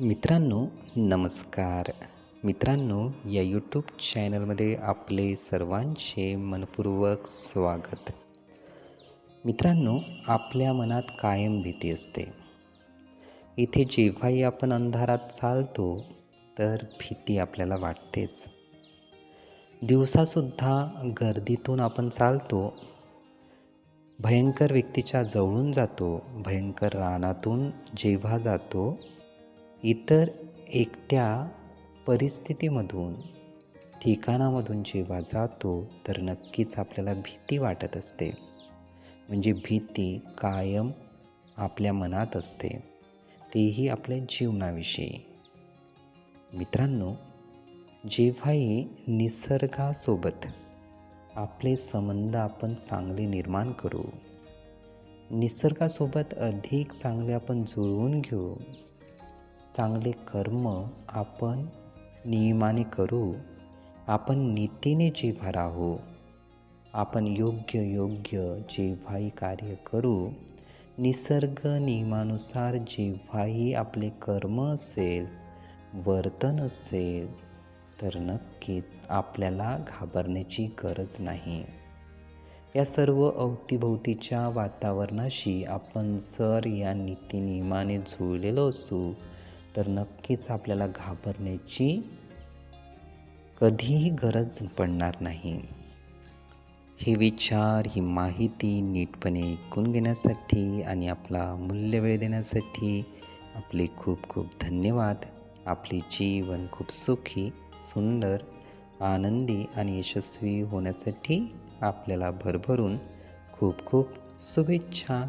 मित्रांनो नमस्कार. मित्रांनो या यूट्यूब चॅनलमध्ये आपले सर्वांचे मनपूर्वक स्वागत. मित्रांनो आपल्या मनात कायम भीती असते. इथे जेव्हाही आपण अंधारात चालतो तर भीती आपल्याला वाटतेच. दिवसासुद्धा गर्दीतून आपण चालतो भयंकर व्यक्तीच्या जवळून जातो भयंकर रानातून जेव्हा जातो इतर एकट्या परिस्थितीमधून ठिकाणामधून जेव्हा जातो तर नक्कीच आपल्याला भीती वाटत असते. म्हणजे भीती कायम आपल्या मनात असते. तेही आपल्या जीवनाविषयी. मित्रांनो जेव्हाही निसर्गासोबत आपले संबंध आपण चांगले निर्माण करू निसर्गासोबत अधिक चांगले आपण जुळवून घेऊ चांगले कर्म आपण नियमाने करू. आपण नीतीने जेव्हा राहू आपण योग्य योग्य जेव्हाही कार्य करू निसर्ग नियमानुसार जेव्हाही आपले कर्म असेल वर्तन असेल तर नक्कीच आपल्याला घाबरण्याची गरज नाही. या सर्व अवतीभोवतीच्या वातावरणाशी आपण जर या नीतीनियमाने जुळलेलो असू तर नक्कीच आपल्याला घाबरण्याची कधीही गरज पडणार नाही. हे विचार ही माहिती नीटपणे ऐकून घेण्यासाठी आणि आपला मूल्य वेळ देण्यासाठी आपले खूप खूप धन्यवाद. आपले जीवन खूप सुखी सुंदर आनंदी आणि यशस्वी होण्यासाठी आपल्याला भरभरून खूप खूप शुभेच्छा.